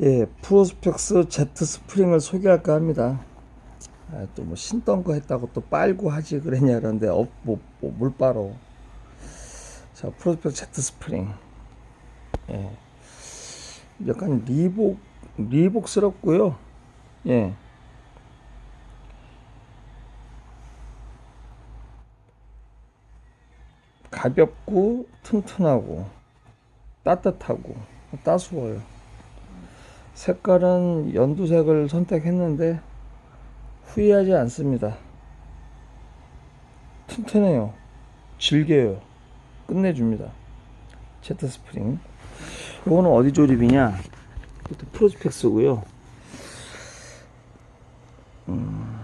예, 프로스펙스 제트 스프링을 소개할까 합니다. 아, 또뭐 신던 거 했다고 또 빨고 하지 그랬냐 그러는데 어, 뭐, 뭐, 물 빨어. 자, 프로스펙스 제트 스프링. 예. 약간 리복, 리복스럽고요. 예. 가볍고 튼튼하고 따뜻하고 따스워요. 색깔은 연두색을 선택했는데 후회하지 않습니다. 튼튼해요. 질겨요. 끝내줍니다. 제트 스프링. 이거는 어디 조립이냐? 이것도 프로스펙스고요. 음.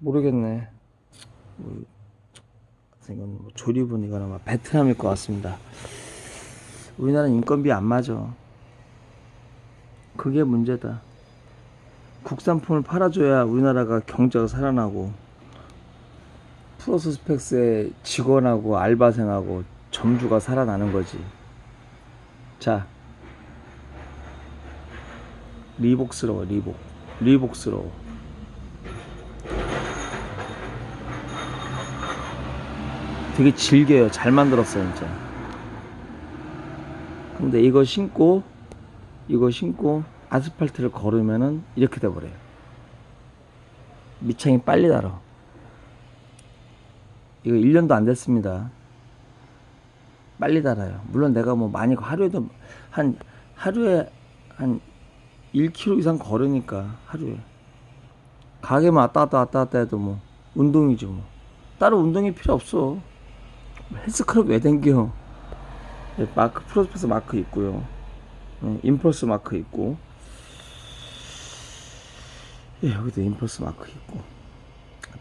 모르겠네. 뭐, 이건 뭐 조립은 이건 아마 베트남일 것 같습니다. 우리나라는 인건비 안 맞아. 그게 문제다. 국산품을 팔아줘야 우리나라가 경제가 살아나고 프로스펙스의 직원하고 알바생하고 점주가 살아나는 거지. 자, 리복스러워 리복, 리복스러워. 되게 질겨요. 잘 만들었어요, 진짜. 근데 이거 신고 이거 신고 아스팔트를 걸으면은 이렇게 돼 버려요. 밑창이 빨리 달아. 이거 1년도 안 됐습니다. 빨리 달아요. 물론 내가 뭐 많이 하루에도 한 하루에 한 1km 이상 걸으니까 하루에 가게만 왔다 갔다 왔다 갔다 해도 뭐 운동이죠 뭐 따로 운동이 필요 없어 헬스클럽 왜 댕겨 예, 마크 프로스펙스 마크 있고요. 예, 임펄스 마크 있고. 예, 여기도 임펄스 마크 있고.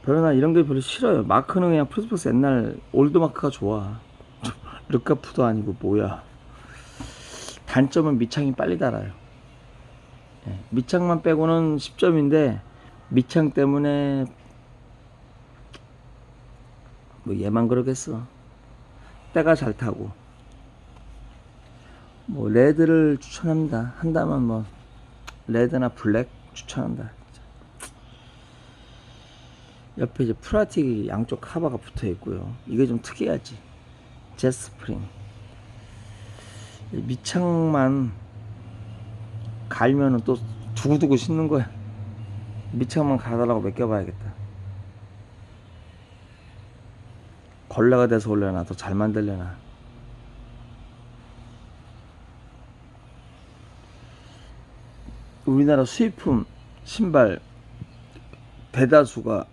별로 나 이런 게 별로 싫어요. 마크는 그냥 프로스펙스 옛날 올드 마크가 좋아. 르카프도 아니고 뭐야. 단점은 밑창이 빨리 달아요. 예, 밑창만 빼고는 10점인데 밑창 때문에 뭐 얘만 그러겠어 때가 잘 타고. 뭐 레드를 추천합니다. 한다면 뭐 레드나 블랙 추천한다. 옆에 이제 프라틱 양쪽 카바가 붙어 있고요. 이게 좀 특이하지. 제스프링. 밑창만 갈면은 또 두고두고 씻는 거야. 밑창만 갈아달라고 맡겨봐야겠다 걸레가 돼서 올려나 더 잘 만들려나. 우리나라 수입품 신발 대다수가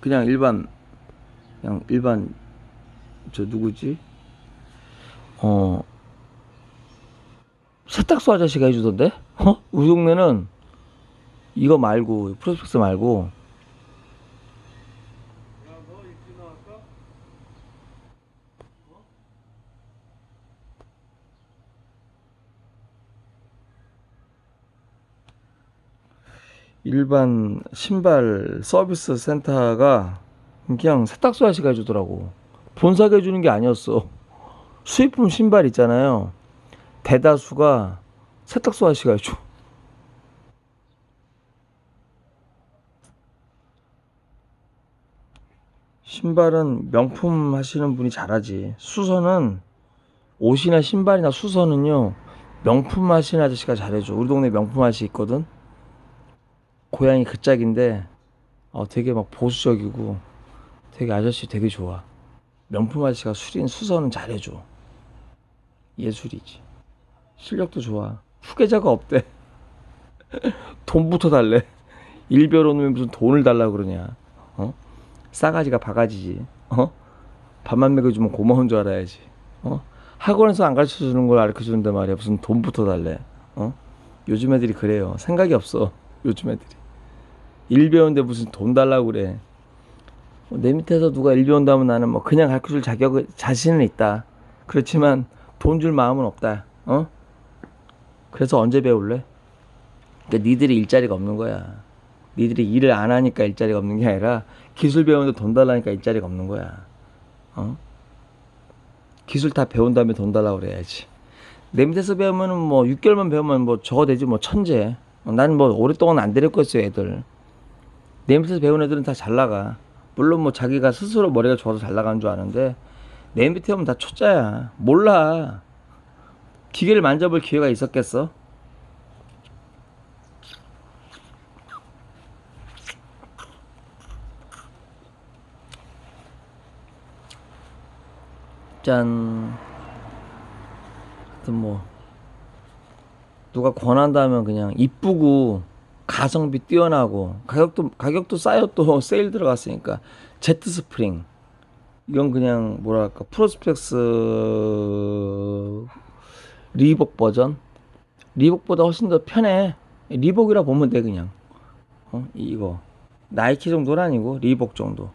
그냥 일반 그냥 일반 저 누구지? 어 세탁소 아저씨가 해주던데? 어? 우리 동네는 이거 말고 프로스펙스 말고 일반 신발 서비스 센터가 그냥 세탁소 아저씨가 해주더라고. 본사가 해주는 게 아니었어. 수입품 신발 있잖아요. 대다수가 세탁소 아저씨가 해줘. 신발은 명품 하시는 분이 잘하지. 수선은 옷이나 신발이나 수선은요 명품 하시는 아저씨가 잘해줘. 우리 동네 명품 아저씨 있거든 고양이 그 짝인데 어, 되게 막 보수적이고 되게 아저씨 되게 좋아. 명품 아저씨가 수린 수선은 잘해줘. 예술이지. 실력도 좋아. 후계자가 없대. 돈부터 달래. 일별 오면 무슨 돈을 달라 그러냐. 어? 싸가지가 바가지지. 어? 밥만 먹여주면 고마운 줄 알아야지. 어? 학원에서 안 가르쳐 주는 걸 가르쳐 주는데 말이야. 무슨 돈부터 달래. 어? 요즘 애들이 그래요. 생각이 없어. 요즘 애들이. 일 배우는데 무슨 돈 달라고 그래. 뭐내 밑에서 누가 일 배운다면 나는 뭐 그냥 가르쳐 줄 자격, 자신은 있다. 그렇지만 돈 줄 마음은 없다. 어? 그래서 언제 배울래? 그러니까 니들이 일자리가 없는 거야. 니들이 일을 안 하니까 일자리가 없는 게 아니라 기술 배우는데 돈 달라니까 일자리가 없는 거야. 어? 기술 다 배운 다음에 돈 달라고 그래야지. 내 밑에서 배우면은 뭐 6개월만 배우면 뭐 저거 되지 뭐 천재. 어, 나는 뭐 오랫동안 안 데렸겠어요 애들. 내 밑에서 배운 애들은 다 잘 나가. 물론 뭐 자기가 스스로 머리가 좋아서 잘 나가는 줄 아는데 내 밑에 오면 다 초짜야. 몰라. 기계를 만져볼 기회가 있었겠어? 짠. 하여튼 뭐 누가 권한다면 그냥 이쁘고 가성비 뛰어나고 가격도 가격도 싸요. 또 세일 들어갔으니까. 제트 스프링. 이건 그냥 뭐랄까 프로스펙스 리복 버전? 리복보다 훨씬 더 편해. 리복이라 보면 돼 그냥. 어 이거. 나이키 정도는 아니고 리복 정도